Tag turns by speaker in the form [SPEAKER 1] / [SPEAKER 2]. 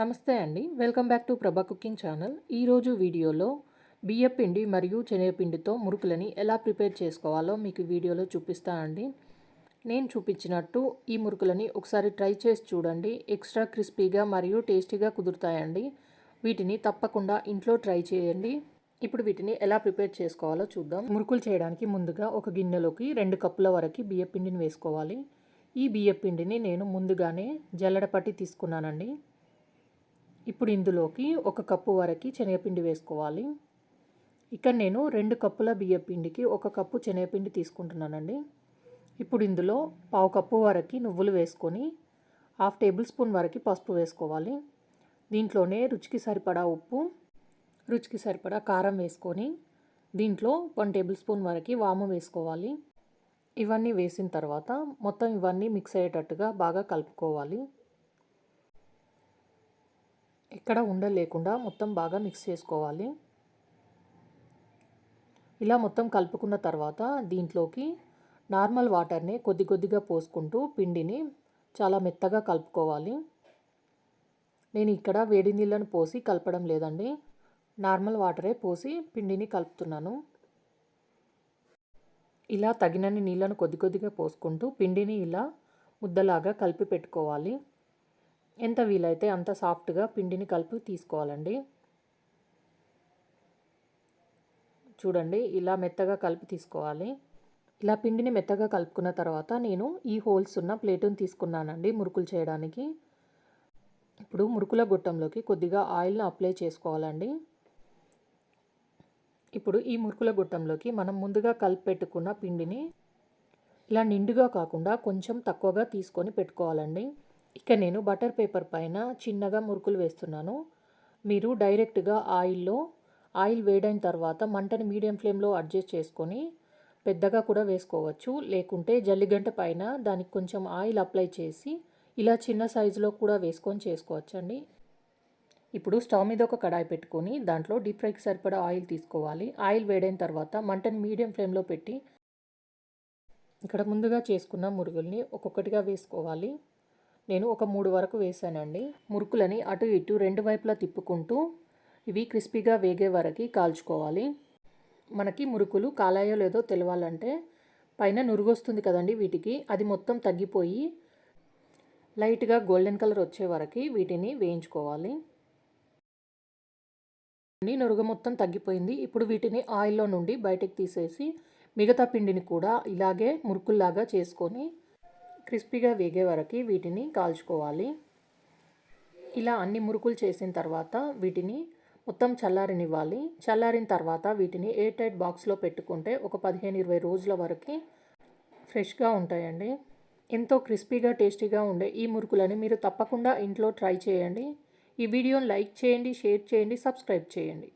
[SPEAKER 1] నమస్తే అండి. Welcome back to Prabha cooking channel. ఈరోజు వీడియోలో బియ్యపిండి మరియు శనగపిండితో మురుకులని ఎలా ప్రిపేర్ చేసుకోవాలో మీకు వీడియోలో చూపిస్తానండి నేను చూపించినట్టు ఈ మురుకులని ఒకసారి ట్రై చేసి చూడండి. ఎక్స్ట్రా క్రిస్పీగా మరియు టేస్టీగా కుదురుతాయండి. వీటిని తప్పకుండా ఇంట్లో ట్రై చేయండి. ఇప్పుడు వీటిని ఎలా ప్రిపేర్ చేసుకోవాలో చూద్దాం. మురుకులు చేయడానికి ముందుగా ఒక గిన్నెలోకి రెండు కప్పుల వరకు బియ్యపిండిని వేసుకోవాలి. ఈ బియ్యపిండిని నేను ముందుగానే జల్లడపట్టి తీసుకున్నానండి. ఇప్పుడు ఇందులోకి ఒక కప్పు వరకు శనగపిండి వేసుకోవాలి. ఇక్కడ నేను రెండు కప్పుల బియ్యపిండికి ఒక కప్పు శనగపిండి తీసుకుంటున్నానండి. ఇప్పుడు ఇందులో పావు కప్పు వరకు నువ్వులు వేసుకొని హాఫ్ టేబుల్ స్పూన్ వరకు పసుపు వేసుకోవాలి. దీంట్లోనే రుచికి సరిపడా ఉప్పు రుచికి సరిపడా కారం వేసుకొని దీంట్లో వన్ టేబుల్ స్పూన్ వరకు వాము వేసుకోవాలి. ఇవన్నీ వేసిన తర్వాత మొత్తం ఇవన్నీ మిక్స్ అయ్యేటట్టుగా బాగా కలుపుకోవాలి. ఎక్కడ ఉండలేకుండా మొత్తం బాగా మిక్స్ చేసుకోవాలి. ఇలా మొత్తం కలుపుకున్న తర్వాత దీంట్లోకి నార్మల్ వాటర్ని కొద్ది కొద్దిగా పోసుకుంటూ పిండిని చాలా మెత్తగా కలుపుకోవాలి. నేను ఇక్కడ వేడి నీళ్ళను పోసి కలపడం లేదండి. నార్మల్ వాటరే పోసి పిండిని కలుపుతున్నాను. ఇలా తగినన్ని నీళ్ళను కొద్ది కొద్దిగా పోసుకుంటూ పిండిని ఇలా ముద్దలాగా కలిపి పెట్టుకోవాలి. ఎంత వీలైతే అంత సాఫ్ట్గా పిండిని కలిపి తీసుకోవాలండి. చూడండి ఇలా మెత్తగా కలిపి తీసుకోవాలి. ఇలా పిండిని మెత్తగా కలుపుకున్న తర్వాత నేను ఈ హోల్స్ ఉన్న ప్లేటును తీసుకున్నానండి మురుకులు చేయడానికి. ఇప్పుడు మురుకుల గుట్టంలోకి కొద్దిగా ఆయిల్ని అప్లై చేసుకోవాలండి. ఇప్పుడు ఈ మురుకుల గుట్టంలోకి మనం ముందుగా కలిపి పెట్టుకున్న పిండిని ఇలా నిండుగా కాకుండా కొంచెం తక్కువగా తీసుకొని పెట్టుకోవాలండి. ఇక నేను బటర్ పేపర్ పైన చిన్నగా మురుకులు వేస్తున్నాను. మీరు డైరెక్ట్గా ఆయిల్లో ఆయిల్ వేడైన తర్వాత మంటని మీడియం ఫ్లేమ్లో అడ్జస్ట్ చేసుకొని పెద్దగా కూడా వేసుకోవచ్చు. లేకుంటే జల్లిగంట పైన దానికి కొంచెం ఆయిల్ అప్లై చేసి ఇలా చిన్న సైజులో కూడా వేసుకొని చేసుకోవచ్చండి. ఇప్పుడు స్టవ్ మీద ఒక కడాయి పెట్టుకొని దాంట్లో డీప్ ఫ్రైకి సరిపడా ఆయిల్ తీసుకోవాలి. ఆయిల్ వేడైన తర్వాత మంటని మీడియం ఫ్లేమ్లో పెట్టి ఇక్కడ ముందుగా చేసుకున్న మురుగుల్ని ఒక్కొక్కటిగా వేసుకోవాలి. నేను ఒక మూడు వరకు వేసానండి మురుకులని అటు ఇటు రెండు వైపులా తిప్పుకుంటూ ఇవి క్రిస్పీగా వేగే వరకు కాల్చుకోవాలి. మనకి మురుకులు కాలాయో లేదో తెలవాలంటే పైన నురుగొస్తుంది కదండి వీటికి. అది మొత్తం తగ్గిపోయి లైట్గా గోల్డెన్ కలర్ వచ్చే వరకు వీటిని వేయించుకోవాలి. నురుగు మొత్తం తగ్గిపోయింది. ఇప్పుడు వీటిని ఆయిల్లో నుండి బయటకు తీసేసి మిగతా పిండిని కూడా ఇలాగే మురుకుల్లాగా చేసుకొని క్రిస్పీగా వేగే వరకు వీటిని కాల్చుకోవాలి. ఇలా అన్ని మురుకులు చేసిన తర్వాత వీటిని మొత్తం చల్లారనివ్వాలి. చల్లారిన తర్వాత వీటిని ఎయిర్ టైట్ బాక్స్లో పెట్టుకుంటే ఒక పదిహేను ఇరవై రోజుల వరకు ఫ్రెష్గా ఉంటాయండి. ఎంతో క్రిస్పీగా టేస్టీగా ఉండే ఈ మురుకులని మీరు తప్పకుండా ఇంట్లో ట్రై చేయండి. ఈ వీడియోని లైక్ చేయండి షేర్ చేయండి సబ్స్క్రైబ్ చేయండి.